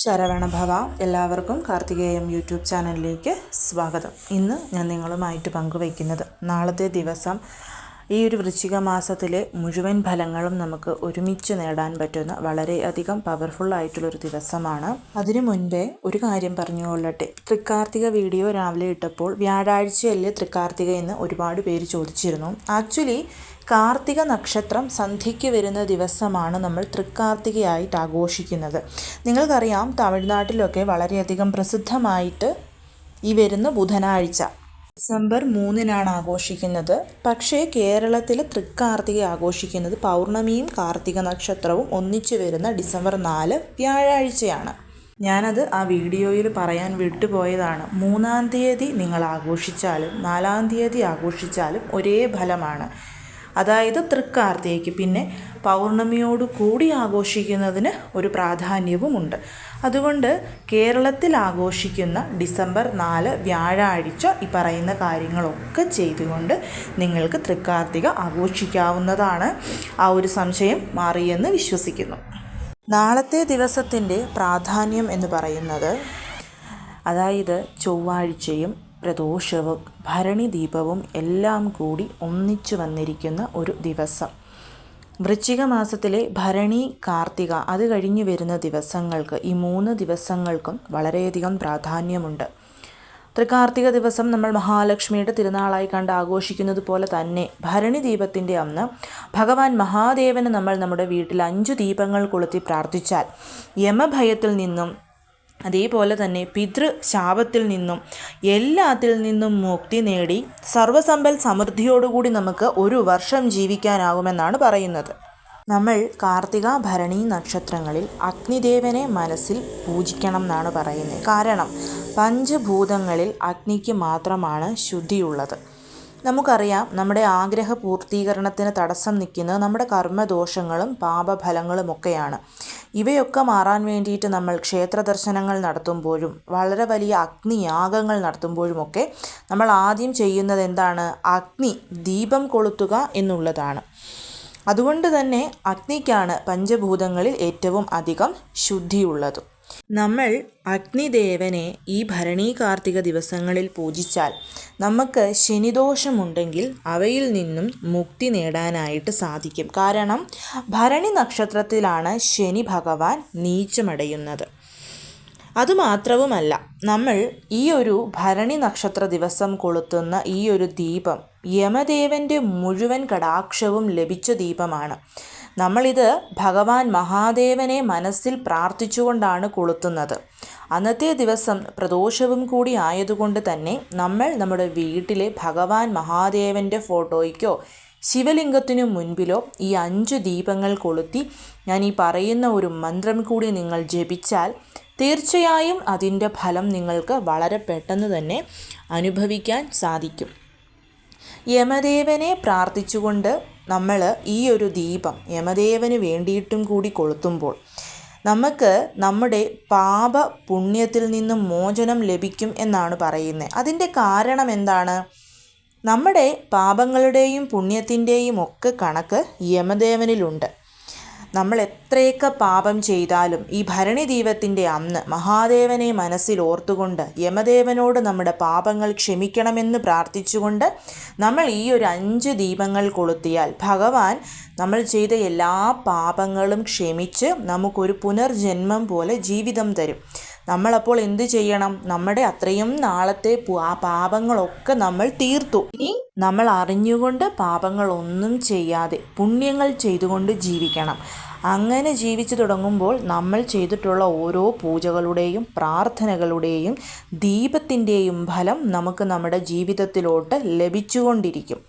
ശരവണഭവ എല്ലാവർക്കും കാർത്തികേയം യൂട്യൂബ് ചാനലിലേക്ക് സ്വാഗതം. ഇന്ന് ഞാൻ നിങ്ങളുമായിട്ട് പങ്കുവയ്ക്കുന്നത് നാളത്തെ ദിവസം ഈ ഒരു വൃശ്ചിക മാസത്തിലെ മുഴുവൻ ഫലങ്ങളും നമുക്ക് ഒരുമിച്ച് നേടാൻ പറ്റുന്ന വളരെയധികം പവർഫുൾ ആയിട്ടുള്ളൊരു ദിവസമാണ്. അതിനു മുൻപേ ഒരു കാര്യം പറഞ്ഞു പറഞ്ഞുകൊള്ളട്ടെ. തൃക്കാർത്തിക വീഡിയോ രാവിലെ ഇട്ടപ്പോൾ വ്യാഴാഴ്ചയല്ലേ തൃക്കാർത്തിക എന്ന് ഒരുപാട് പേര് ചോദിച്ചിരുന്നു. ആക്ച്വലി കാർത്തിക നക്ഷത്രം സന്ധ്യയ്ക്ക് വരുന്ന ദിവസമാണ് നമ്മൾ തൃക്കാർത്തികയായിട്ട് ആഘോഷിക്കുന്നത്. നിങ്ങൾക്കറിയാം തമിഴ്നാട്ടിലൊക്കെ വളരെയധികം പ്രസിദ്ധമായിട്ട് ഈ വരുന്ന ബുധനാഴ്ച ഡിസംബർ മൂന്നിനാണ് ആഘോഷിക്കുന്നത്. പക്ഷേ കേരളത്തിൽ തൃക്കാർത്തിക ആഘോഷിക്കുന്നത് പൗർണമിയും കാർത്തിക നക്ഷത്രവും ഒന്നിച്ചു വരുന്ന ഡിസംബർ നാല് വ്യാഴാഴ്ചയാണ്. ഞാനത് ആ വീഡിയോയിൽ പറയാൻ വിട്ടുപോയതാണ്. മൂന്നാം തീയതി നിങ്ങൾ ആഘോഷിച്ചാലും നാലാം തീയതി ആഘോഷിച്ചാലും ഒരേ ഫലമാണ്. അതായത് തൃക്കാർത്തികയ്ക്ക് പിന്നെ പൗർണമിയോട് കൂടി ആഘോഷിക്കുന്നതിന് ഒരു പ്രാധാന്യവുമുണ്ട്. അതുകൊണ്ട് കേരളത്തിൽ ആഘോഷിക്കുന്ന ഡിസംബർ നാല് വ്യാഴാഴ്ച ഈ പറയുന്ന കാര്യങ്ങളൊക്കെ ചെയ്തുകൊണ്ട് നിങ്ങൾക്ക് തൃക്കാർത്തിക ആഘോഷിക്കാവുന്നതാണ്. ആ ഒരു സംശയം മാറിയെന്ന് വിശ്വസിക്കുന്നു. നാളത്തെ ദിവസത്തിന്റെ പ്രാധാന്യം എന്ന് പറയുന്നത് അതായത് ചൊവ്വാഴ്ചയും പ്രദോഷവും ഭരണി ദീപവും എല്ലാം കൂടി ഒന്നിച്ചു വന്നിരിക്കുന്ന ഒരു ദിവസം. വൃശ്ചിക മാസത്തിലെ ഭരണി കാർത്തിക അത് കഴിഞ്ഞ് വരുന്ന ദിവസങ്ങൾക്ക് ഈ മൂന്ന് ദിവസങ്ങൾക്കും വളരെയധികം പ്രാധാന്യമുണ്ട്. തൃക്കാർത്തിക ദിവസം നമ്മൾ മഹാലക്ഷ്മിയുടെ തിരുനാളായി കണ്ട് ആഘോഷിക്കുന്നത് പോലെ തന്നെ ഭരണി ദീപത്തിന്റെ അന്ന് ഭഗവാൻ മഹാദേവന് നമ്മൾ നമ്മുടെ വീട്ടിൽ അഞ്ചു ദീപങ്ങൾ കൊളുത്തി പ്രാർത്ഥിച്ചാൽ യമഭയത്തിൽ നിന്നും അതേപോലെ തന്നെ പിതൃ ശാപത്തിൽ നിന്നും എല്ലാത്തിൽ നിന്നും മുക്തി നേടി സർവസമ്പൽ സമൃദ്ധിയോടുകൂടി നമുക്ക് ഒരു വർഷം ജീവിക്കാനാകുമെന്നാണ് പറയുന്നത്. നമ്മൾ കാർത്തിക ഭരണി നക്ഷത്രങ്ങളിൽ അഗ്നിദേവനെ മനസ്സിൽ പൂജിക്കണം എന്നാണ് പറയുന്നത്. കാരണം പഞ്ചഭൂതങ്ങളിൽ അഗ്നിക്ക് മാത്രമാണ് ശുദ്ധിയുള്ളത്. നമുക്കറിയാം നമ്മുടെ ആഗ്രഹ പൂർത്തീകരണത്തിന് തടസ്സം നിൽക്കുന്നത് നമ്മുടെ കർമ്മദോഷങ്ങളും പാപഫലങ്ങളുമൊക്കെയാണ്. ഇവയൊക്കെ മാറാൻ വേണ്ടിയിട്ട് നമ്മൾ ക്ഷേത്ര ദർശനങ്ങൾ നടത്തുമ്പോഴും വളരെ വലിയ അഗ്നിയാഗങ്ങൾ നടത്തുമ്പോഴുമൊക്കെ നമ്മൾ ആദ്യം ചെയ്യുന്നത് എന്താണ്? അഗ്നി ദീപം കൊളുത്തുക എന്നുള്ളതാണ്. അതുകൊണ്ട് തന്നെ അഗ്നിക്കാണ് പഞ്ചഭൂതങ്ങളിൽ ഏറ്റവും അധികം ശുദ്ധിയുള്ളതും. നമ്മൾ അഗ്നിദേവനെ ഈ ഭരണി കാർത്തിക ദിവസങ്ങളിൽ പൂജിച്ചാൽ നമുക്ക് ശനിദോഷമുണ്ടെങ്കിൽ അവയിൽ നിന്നും മുക്തി നേടാനായിട്ട് സാധിക്കും. കാരണം ഭരണി നക്ഷത്രത്തിലാണ് ശനി ഭഗവാൻ നീച്ചമടയുന്നത്. അതുമാത്രവുമല്ല നമ്മൾ ഈ ഒരു ഭരണി നക്ഷത്ര ദിവസം കൊളുത്തുന്ന ഈ ഒരു ദീപം യമദേവന്റെ മുഴുവൻ കടാക്ഷവും ലഭിച്ച ദീപമാണ്. നമ്മളിത് ഭഗവാൻ മഹാദേവനെ മനസ്സിൽ പ്രാർത്ഥിച്ചുകൊണ്ടാണ് കൊളുത്തുന്നത്. അന്നത്തെ ദിവസം പ്രദോഷവും കൂടി ആയതുകൊണ്ട് തന്നെ നമ്മൾ നമ്മുടെ വീട്ടിലെ ഭഗവാൻ മഹാദേവന്റെ ഫോട്ടോയ്ക്കോ ശിവലിംഗത്തിനു മുൻപിലോ ഈ അഞ്ച് ദീപങ്ങൾ കൊളുത്തി ഞാൻ ഈ പറയുന്ന ഒരു മന്ത്രം കൂടി നിങ്ങൾ ജപിച്ചാൽ തീർച്ചയായും അതിന്റെ ഫലം നിങ്ങൾക്ക് വളരെ പെട്ടെന്ന് തന്നെ അനുഭവിക്കാൻ സാധിക്കും. യമദേവനെ പ്രാർത്ഥിച്ചുകൊണ്ട് നമ്മൾ ഈ ഒരു ദീപം യമദേവന് വേണ്ടിയിട്ടും കൂടി കൊളുത്തുമ്പോൾ നമുക്ക് നമ്മുടെ പാപ പുണ്യത്തിൽ നിന്നും മോചനം ലഭിക്കും എന്നാണ് പറയുന്നത്. അതിന്റെ കാരണം എന്താണ്? നമ്മുടെ പാപങ്ങളുടെയും പുണ്യത്തിന്റെയും ഒക്കെ കണക്ക് യമദേവനിലുണ്ട്. നമ്മൾ എത്രയൊക്കെ പാപം ചെയ്താലും ഈ ഭരണി ദീപത്തിന്റെ അന്ന് മഹാദേവനെ മനസ്സിൽ ഓർത്തുകൊണ്ട് യമദേവനോട് നമ്മുടെ പാപങ്ങൾ ക്ഷമിക്കണമെന്ന് പ്രാർത്ഥിച്ചുകൊണ്ട് നമ്മൾ ഈ ഒരു അഞ്ച് ദീപങ്ങൾ കൊളുത്തിയാൽ ഭഗവാൻ നമ്മൾ ചെയ്ത എല്ലാ പാപങ്ങളും ക്ഷമിച്ച് നമുക്കൊരു പുനർജന്മം പോലെ ജീവിതം തരും. നമ്മളപ്പോൾ എന്ത് ചെയ്യണം? നമ്മുടെ അത്രയും നാളത്തെ ആ പാപങ്ങളൊക്കെ നമ്മൾ തീർത്തു. ഇനി നമ്മൾ അറിഞ്ഞുകൊണ്ട് പാപങ്ങളൊന്നും ചെയ്യാതെ പുണ്യങ്ങൾ ചെയ്തുകൊണ്ട് ജീവിക്കണം. അങ്ങനെ ജീവിച്ചു തുടങ്ങുമ്പോൾ നമ്മൾ ചെയ്തിട്ടുള്ള ഓരോ പൂജകളുടെയും പ്രാർത്ഥനകളുടെയും ദീപത്തിന്റെയും ഫലം നമുക്ക് നമ്മുടെ ജീവിതത്തിലോട്ട് ലഭിച്ചുകൊണ്ടിരിക്കും.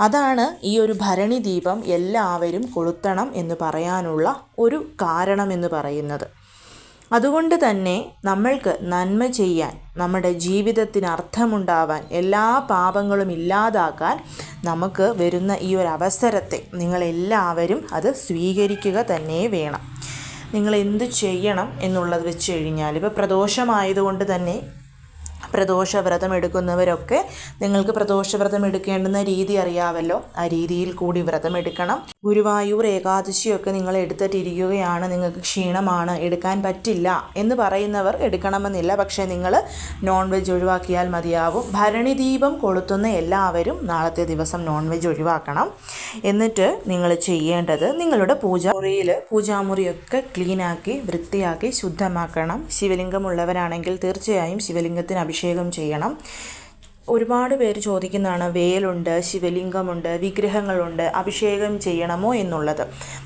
അതാണ് ഈ ഒരു ഭരണി ദീപം എല്ലാവരും കൊളുത്തണം എന്ന് പറയാനുള്ള ഒരു കാരണം എന്ന് പറയുന്നത്. അതുകൊണ്ട് തന്നെ നമ്മൾക്ക് നന്മ ചെയ്യാൻ നമ്മുടെ ജീവിതത്തിന് അർത്ഥമുണ്ടാവാൻ എല്ലാ പാപങ്ങളും ഇല്ലാതാക്കാൻ നമുക്ക് വരുന്ന ഈ ഒരു അവസരത്തെ നിങ്ങളെല്ലാവരും അത് സ്വീകരിക്കുക തന്നെ വേണം. നിങ്ങൾ എന്ത് ചെയ്യണം എന്നുള്ളത് വെച്ച് കഴിഞ്ഞാൽ ഇപ്പോൾ പ്രദോഷമായതുകൊണ്ട് തന്നെ പ്രദോഷ വ്രതം എടുക്കുന്നവരൊക്കെ നിങ്ങൾക്ക് പ്രദോഷവ്രതം എടുക്കേണ്ടുന്ന രീതി അറിയാമല്ലോ ആ രീതിയിൽ കൂടി വ്രതം എടുക്കണം ഗുരുവായൂർ ഏകാദശിയൊക്കെ നിങ്ങൾ എടുത്തിട്ടിരിക്കുകയാണ്. നിങ്ങൾക്ക് ക്ഷീണമാണ്. എടുക്കാൻ പറ്റില്ല എന്ന് പറയുന്നവർ എടുക്കണമെന്നില്ല. പക്ഷേ നിങ്ങൾ നോൺ വെജ് ഒഴിവാക്കിയാൽ മതിയാവും. ഭരണി ദീപം കൊളുത്തുന്ന എല്ലാവരും നാളത്തെ ദിവസം നോൺ വെജ് ഒഴിവാക്കണം. എന്നിട്ട് നിങ്ങൾ ചെയ്യേണ്ടത് നിങ്ങളുടെ പൂജാമുറിയിൽ പൂജാമുറിയൊക്കെ ക്ലീനാക്കി വൃത്തിയാക്കി ശുദ്ധമാക്കണം. ശിവലിംഗമുള്ളവരാണെങ്കിൽ തീർച്ചയായും ശിവലിംഗത്തിന് അഭിഷേകം ചെയ്യണം. ഒരുപാട് പേര് ചോദിക്കുന്നതാണ് വേലുണ്ട് ശിവലിംഗമുണ്ട് വിഗ്രഹങ്ങളുണ്ട് അഭിഷേകം ചെയ്യണമോ എന്നുള്ളത്.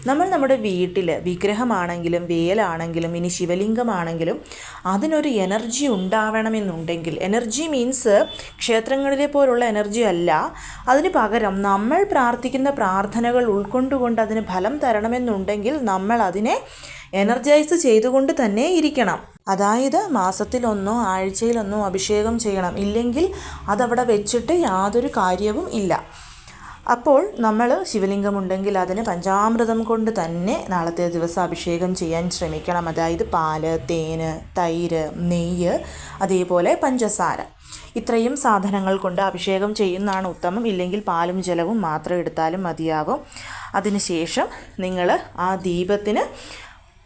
നമ്മൾ നമ്മുടെ വീട്ടിൽ വിഗ്രഹമാണെങ്കിലും വേലാണെങ്കിലും ഇനി ശിവലിംഗമാണെങ്കിലും അതിനൊരു എനർജി ഉണ്ടാവണമെന്നുണ്ടെങ്കിൽ എനർജി മീൻസ് ക്ഷേത്രങ്ങളിലെ പോലുള്ള എനർജി അല്ല അതിന് പകരം നമ്മൾ പ്രാർത്ഥിക്കുന്ന പ്രാർത്ഥനകൾ ഉൾക്കൊണ്ടുകൊണ്ട് അതിന് ഫലം തരണമെന്നുണ്ടെങ്കിൽ നമ്മൾ അതിനെ എനർജൈസ് ചെയ്തുകൊണ്ട് തന്നെ ഇരിക്കണം. അതായത് മാസത്തിലൊന്നോ ആഴ്ചയിലൊന്നോ അഭിഷേകം ചെയ്യണം. ഇല്ലെങ്കിൽ അതവിടെ വെച്ചിട്ട് യാതൊരു കാര്യവും ഇല്ല. അപ്പോൾ നമ്മൾ ശിവലിംഗമുണ്ടെങ്കിൽ അതിന് പഞ്ചാമൃതം കൊണ്ട് തന്നെ നാളത്തെ ദിവസം അഭിഷേകം ചെയ്യാൻ ശ്രമിക്കണം. അതായത് പാൽ തേന് തൈര് നെയ്യ് അതേപോലെ പഞ്ചസാര. ഇത്രയും സാധനങ്ങൾ കൊണ്ട് അഭിഷേകം ചെയ്യുന്നതാണ് ഉത്തമം. ഇല്ലെങ്കിൽ പാലും ജലവും മാത്രം എടുത്താലും മതിയാകും. അതിനുശേഷം നിങ്ങൾ ആ ദീപത്തിന്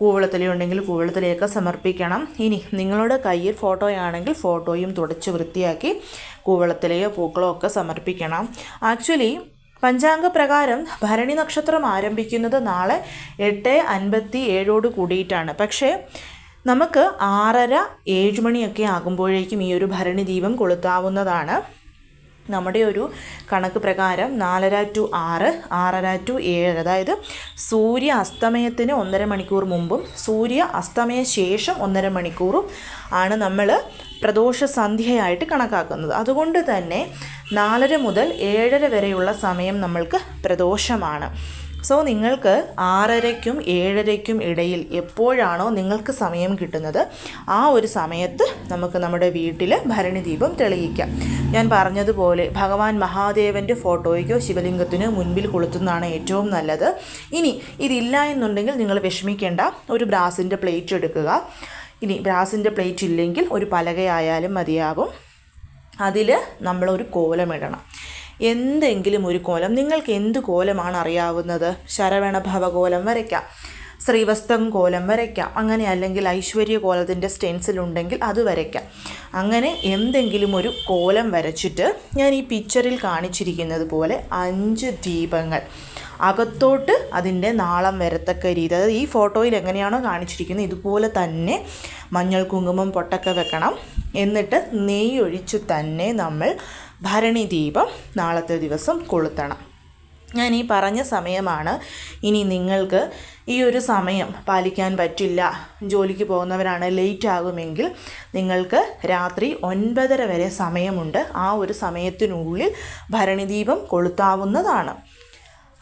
കൂവളത്തിലയുണ്ടെങ്കിൽ കൂവളത്തിലേക്ക് സമർപ്പിക്കണം. ഇനി നിങ്ങളുടെ കയ്യിൽ ഫോട്ടോയാണെങ്കിൽ ഫോട്ടോയും തുടച്ച് വൃത്തിയാക്കി കൂവളത്തിലെയോ പൂക്കളോ ഒക്കെ സമർപ്പിക്കണം. ആക്ച്വലി പഞ്ചാംഗ പ്രകാരം ഭരണി നക്ഷത്രം ആരംഭിക്കുന്നത് നാളെ എട്ട് അൻപത്തി ഏഴോട് കൂടിയിട്ടാണ്. പക്ഷേ നമുക്ക് ആറര ഏഴ് മണിയൊക്കെ ആകുമ്പോഴേക്കും ഈ ഒരു ഭരണി ദീപം കൊളുത്താവുന്നതാണ്. നമ്മുടെ ഒരു കണക്ക് പ്രകാരം നാലര ടു ആറ് ആറര ടു ഏഴ്. അതായത് സൂര്യ അസ്തമയത്തിന് ഒന്നര മണിക്കൂർ മുമ്പും സൂര്യ അസ്തമയ ശേഷം ഒന്നര മണിക്കൂറും ആണ് നമ്മൾ പ്രദോഷ സന്ധ്യയായിട്ട് കണക്കാക്കുന്നത്. അതുകൊണ്ട് തന്നെ നാലര മുതൽ ഏഴര വരെയുള്ള സമയം നമ്മൾക്ക് പ്രദോഷമാണ്. സോ നിങ്ങൾക്ക് ആറരയ്ക്കും ഏഴരയ്ക്കും ഇടയിൽ എപ്പോഴാണോ നിങ്ങൾക്ക് സമയം കിട്ടുന്നത് ആ ഒരു സമയത്ത് നമുക്ക് നമ്മുടെ വീട്ടിൽ ഭരണി ദീപം തെളിയിക്കാം. ഞാൻ പറഞ്ഞതുപോലെ ഭഗവാൻ മഹാദേവന്റെ ഫോട്ടോയ്ക്കോ ശിവലിംഗത്തിനോ മുൻപിൽ കൊളുത്തുന്നതാണ് ഏറ്റവും നല്ലത്. ഇനി ഇതില്ല എന്നുണ്ടെങ്കിൽ നിങ്ങൾ വിഷമിക്കേണ്ട ഒരു ബ്രാസിന്റെ പ്ലേറ്റ് എടുക്കുക. ഇനി ബ്രാസിന്റെ പ്ലേറ്റ് ഇല്ലെങ്കിൽ ഒരു പലകയായാലും മതിയാകും അതിൽ നമ്മളൊരു കോലമിടണം. എന്തെങ്കിലും ഒരു കോലം. നിങ്ങൾക്ക് എന്ത് കോലമാണ് അറിയാവുന്നത്? ശരവണ ഭവകോലം വരയ്ക്കാം. ശ്രീവസ്തം കോലം വരയ്ക്കാം. അങ്ങനെ അല്ലെങ്കിൽ ഐശ്വര്യ കോലത്തിന്റെ സ്റ്റെൻസിൽ ഉണ്ടെങ്കിൽ അത് വരയ്ക്കാം. അങ്ങനെ എന്തെങ്കിലും ഒരു കോലം വരച്ചിട്ട് ഞാൻ ഈ പിക്ചറിൽ കാണിച്ചിരിക്കുന്നത് പോലെ അഞ്ച് ദീപങ്ങൾ. അകത്തോട്ട് അതിന്റെ നാളം വരത്തക്ക രീതി. അതായത് ഈ ഫോട്ടോയിൽ എങ്ങനെയാണോ കാണിച്ചിരിക്കുന്നത് ഇതുപോലെ തന്നെ മഞ്ഞൾ കുങ്കുമം പൊട്ടക്ക വെക്കണം. എന്നിട്ട് നെയ്യൊഴിച്ച് തന്നെ നമ്മൾ ഭരണി ദീപം നാളത്തെ ദിവസം കൊളുത്തണം. ഞാൻ ഈ പറഞ്ഞ സമയമാണ് ഇനി നിങ്ങൾക്ക് ഈ ഒരു സമയം പാലിക്കാൻ പറ്റില്ല. ജോലിക്ക് പോകുന്നവരാണ് ലേറ്റ് ആകുമെങ്കിൽ നിങ്ങൾക്ക് രാത്രി ഒൻപതര വരെ സമയമുണ്ട്. ആ ഒരു സമയത്തിനുള്ളിൽ ഭരണിദീപം കൊളുത്താവുന്നതാണ്.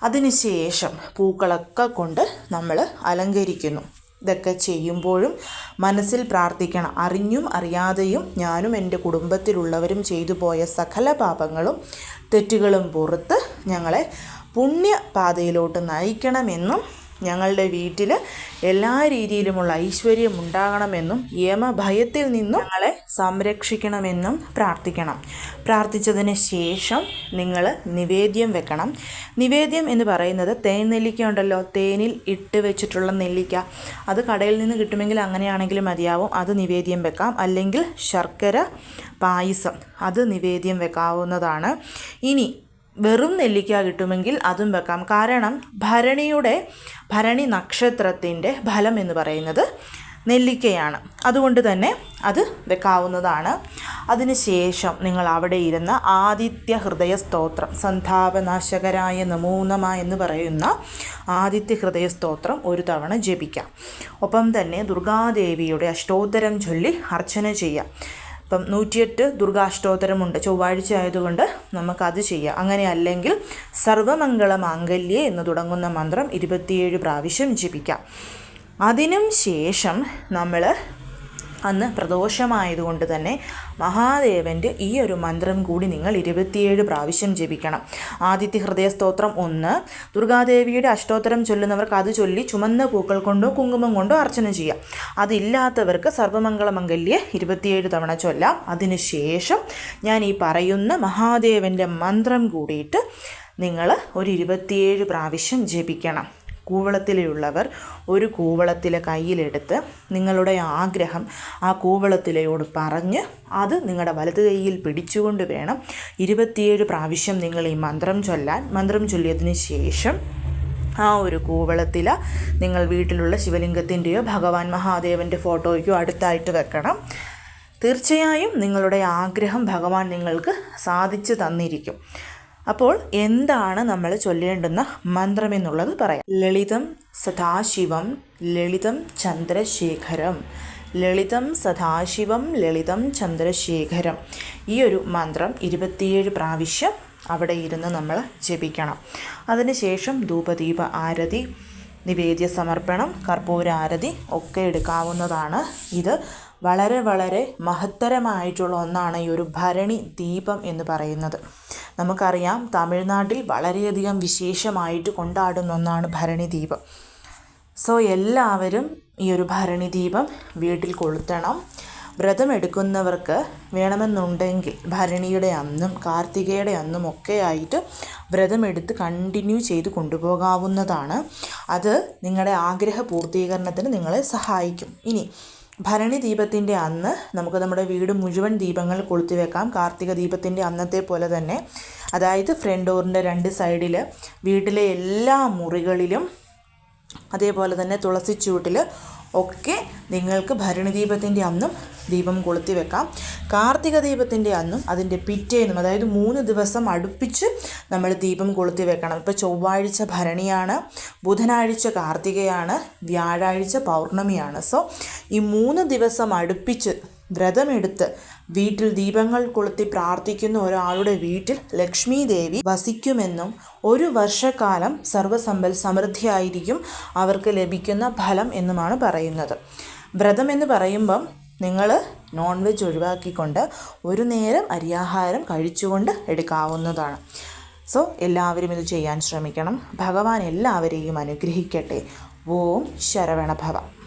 അതിനുശേഷം പൂക്കളൊക്കെ കൊണ്ട് നമ്മൾ അലങ്കരിക്കുന്നു. ഇതൊക്കെ ചെയ്യുമ്പോഴും മനസ്സിൽ പ്രാർത്ഥിക്കണം. അറിഞ്ഞും അറിയാതെയും ഞാനും എന്റെ കുടുംബത്തിലുള്ളവരും ചെയ്തു പോയ സകല പാപങ്ങളും തെറ്റുകളും പുറത്ത് ഞങ്ങളെ പുണ്യപാതയിലോട്ട് നയിക്കണമെന്നും ഞങ്ങളുടെ വീട്ടിൽ എല്ലാ രീതിയിലുമുള്ള ഐശ്വര്യം ഉണ്ടാകണമെന്നും യമഭയത്തിൽ നിന്നും ഞങ്ങളെ സംരക്ഷിക്കണമെന്നും പ്രാർത്ഥിക്കണം. പ്രാർത്ഥിച്ചതിന് ശേഷം നിങ്ങൾ നിവേദ്യം വെക്കണം. നിവേദ്യം എന്ന് പറയുന്നത് തേൻ നെല്ലിക്ക ഉണ്ടല്ലോ. തേനിൽ ഇട്ട് വെച്ചിട്ടുള്ള നെല്ലിക്ക. അത് കടയിൽ നിന്ന് കിട്ടുമെങ്കിൽ അങ്ങനെയാണെങ്കിലും മതിയാവും. അത് നിവേദ്യം വെക്കാം. അല്ലെങ്കിൽ ശർക്കര പായസം. അത് നിവേദ്യം വെക്കാവുന്നതാണ്. ഇനി വെറും നെല്ലിക്ക കിട്ടുമെങ്കിൽ അതും വെക്കാം. കാരണം ഭരണിയുടെ ഭരണി നക്ഷത്രത്തിന്റെ ഫലം എന്ന് പറയുന്നത് നെല്ലിക്കയാണ്. അതുകൊണ്ട് തന്നെ അത് വെക്കാവുന്നതാണ്. അതിനുശേഷം നിങ്ങൾ അവിടെ ഇരുന്ന ആദിത്യ ഹൃദയ സ്തോത്രം സന്താപനാശകരായ നമൂനമ എന്ന് പറയുന്ന ആദിത്യ ഹൃദയ സ്തോത്രം ഒരു തവണ ജപിക്കാം. ഒപ്പം തന്നെ ദുർഗാദേവിയുടെ അഷ്ടോത്തരം ചൊല്ലി അർച്ചന ചെയ്യാം. ഇപ്പം നൂറ്റിയെട്ട് ദുർഗാഷ്ടോത്തരമുണ്ട്. ചൊവ്വാഴ്ച ആയതുകൊണ്ട് നമുക്കത് ചെയ്യാം. അങ്ങനെ അല്ലെങ്കിൽ സർവമംഗള മാംഗല്യേ എന്ന് തുടങ്ങുന്ന മന്ത്രം ഇരുപത്തിയേഴ് പ്രാവശ്യം ജപിക്കാം. അതിനും ശേഷം നമ്മൾ അന്ന് പ്രദോഷമായതുകൊണ്ട് തന്നെ മഹാദേവന്റെ ഈ ഒരു മന്ത്രം കൂടി നിങ്ങൾ ഇരുപത്തിയേഴ് പ്രാവശ്യം ജപിക്കണം. ആദിത്യ ഹൃദയ സ്തോത്രം ഒന്ന്. ദുർഗാദേവിയുടെ അഷ്ടോത്തരം ചൊല്ലുന്നവർക്ക് അത് ചൊല്ലി ചുമന്ന പൂക്കൾ കൊണ്ടോ കുങ്കുമം കൊണ്ടോ അർച്ചന ചെയ്യാം. അതില്ലാത്തവർക്ക് സർവമംഗളമംഗല്യെ ഇരുപത്തിയേഴ് തവണ ചൊല്ലാം. അതിനുശേഷം ഞാൻ ഈ പറയുന്ന മഹാദേവന്റെ മന്ത്രം കൂടിയിട്ട് നിങ്ങൾ ഒരു ഇരുപത്തിയേഴ് പ്രാവശ്യം ജപിക്കണം. കൂവളത്തിലെയുള്ളവർ ഒരു കൂവളത്തിലെ കയ്യിലെടുത്ത് നിങ്ങളുടെ ആഗ്രഹം ആ കൂവളത്തിലയോട് പറഞ്ഞ് അത് നിങ്ങളുടെ വലത് കൈയിൽ പിടിച്ചുകൊണ്ട് വേണം. ഇരുപത്തിയേഴ് പ്രാവശ്യം നിങ്ങൾ ഈ മന്ത്രം ചൊല്ലാൻ. മന്ത്രം ചൊല്ലിയതിന് ശേഷം ആ ഒരു കൂവളത്തില നിങ്ങൾ വീട്ടിലുള്ള ശിവലിംഗത്തിന്റെയോ ഭഗവാൻ മഹാദേവന്റെ ഫോട്ടോയ്ക്കോ അടുത്തായിട്ട് വെക്കണം. തീർച്ചയായും നിങ്ങളുടെ ആഗ്രഹം ഭഗവാൻ നിങ്ങൾക്ക് സാധിച്ചു തന്നിരിക്കും. അപ്പോൾ എന്താണ് നമ്മൾ ചൊല്ലേണ്ടുന്ന മന്ത്രം എന്നുള്ളത് പറയാം. ലളിതം സദാശിവം ലളിതം ചന്ദ്രശേഖരം ലളിതം സദാശിവം ലളിതം ചന്ദ്രശേഖരം ഈ ഒരു മന്ത്രം ഇരുപത്തിയേഴ് പ്രാവശ്യം അവിടെ ഇരുന്ന് നമ്മൾ ജപിക്കണം. അതിനുശേഷം ധൂപദീപ ആരതി നിവേദ്യ സമർപ്പണം കർപ്പൂര ആരതി ഒക്കെ എടുക്കാവുന്നതാണ് ഇത്. വളരെ വളരെ മഹത്തരമായിട്ടുള്ള ഒന്നാണ് ഈ ഒരു ഭരണി ദീപം എന്ന് പറയുന്നത്. നമുക്കറിയാം തമിഴ്നാട്ടിൽ വളരെയധികം വിശേഷമായിട്ട് കൊണ്ടാടുന്ന ഒന്നാണ് ഭരണി ദീപം. സോ എല്ലാവരും ഈ ഒരു ഭരണി ദീപം വീട്ടിൽ കൊളുത്തണം. വ്രതം എടുക്കുന്നവർക്ക് വേണമെന്നുണ്ടെങ്കിൽ ഭരണിയുടെ അന്നും കാർത്തികയുടെ അന്നും ഒക്കെ ആയിട്ട് വ്രതമെടുത്ത് കണ്ടിന്യൂ ചെയ്ത് കൊണ്ടുപോകാവുന്നതാണ്. അത് നിങ്ങളുടെ ആഗ്രഹ പൂർത്തീകരണത്തിന് നിങ്ങളെ സഹായിക്കും. ഇനി ഭരണി ദീപത്തിന്റെ അന്ന് നമുക്ക് നമ്മുടെ വീട് മുഴുവൻ ദീപങ്ങൾ കൊളുത്തി വെക്കാം. കാർത്തിക ദീപത്തിന്റെ അന്നത്തെ പോലെ തന്നെ. അതായത് ഫ്രണ്ട് ഡോറിന്റെ രണ്ട് സൈഡിൽ വീട്ടിലെ എല്ലാ മുറികളിലും അതേപോലെ തന്നെ തുളസി ഒക്കെ നിങ്ങൾക്ക് ഭരണദീപത്തിന്റെ അന്നും ദീപം കൊളുത്തി വെക്കാം. കാർത്തിക ദീപത്തിന്റെ അന്നും അതിന്റെ പിറ്റേന്നും അതായത് മൂന്ന് ദിവസം അടുപ്പിച്ച് നമ്മൾ ദീപം കൊളുത്തി വെക്കണം. ഇപ്പോൾ ചൊവ്വാഴ്ച ഭരണിയാണ് ബുധനാഴ്ച കാർത്തികയാണ് വ്യാഴാഴ്ച പൗർണമിയാണ്. സോ ഈ മൂന്ന് ദിവസം അടുപ്പിച്ച് വ്രതമെടുത്ത് വീട്ടിൽ ദീപങ്ങൾ കൊളുത്തി പ്രാർത്ഥിക്കുന്ന ഒരാളുടെ വീട്ടിൽ ലക്ഷ്മി ദേവി വസിക്കുമെന്നും ഒരു വർഷക്കാലം സർവസമ്പൽ സമൃദ്ധിയായിരിക്കും അവർക്ക് ലഭിക്കുന്ന ഫലം എന്നുമാണ് പറയുന്നത്. വ്രതം എന്ന് പറയുമ്പം നിങ്ങൾ നോൺ വെജ് ഒഴിവാക്കിക്കൊണ്ട് ഒരു നേരം അരിയാഹാരം കഴിച്ചുകൊണ്ട് എടുക്കാവുന്നതാണ്. സോ എല്ലാവരും ഇത് ചെയ്യാൻ ശ്രമിക്കണം. ഭഗവാൻ എല്ലാവരെയും അനുഗ്രഹിക്കട്ടെ. ഓം ശരവണഭവ.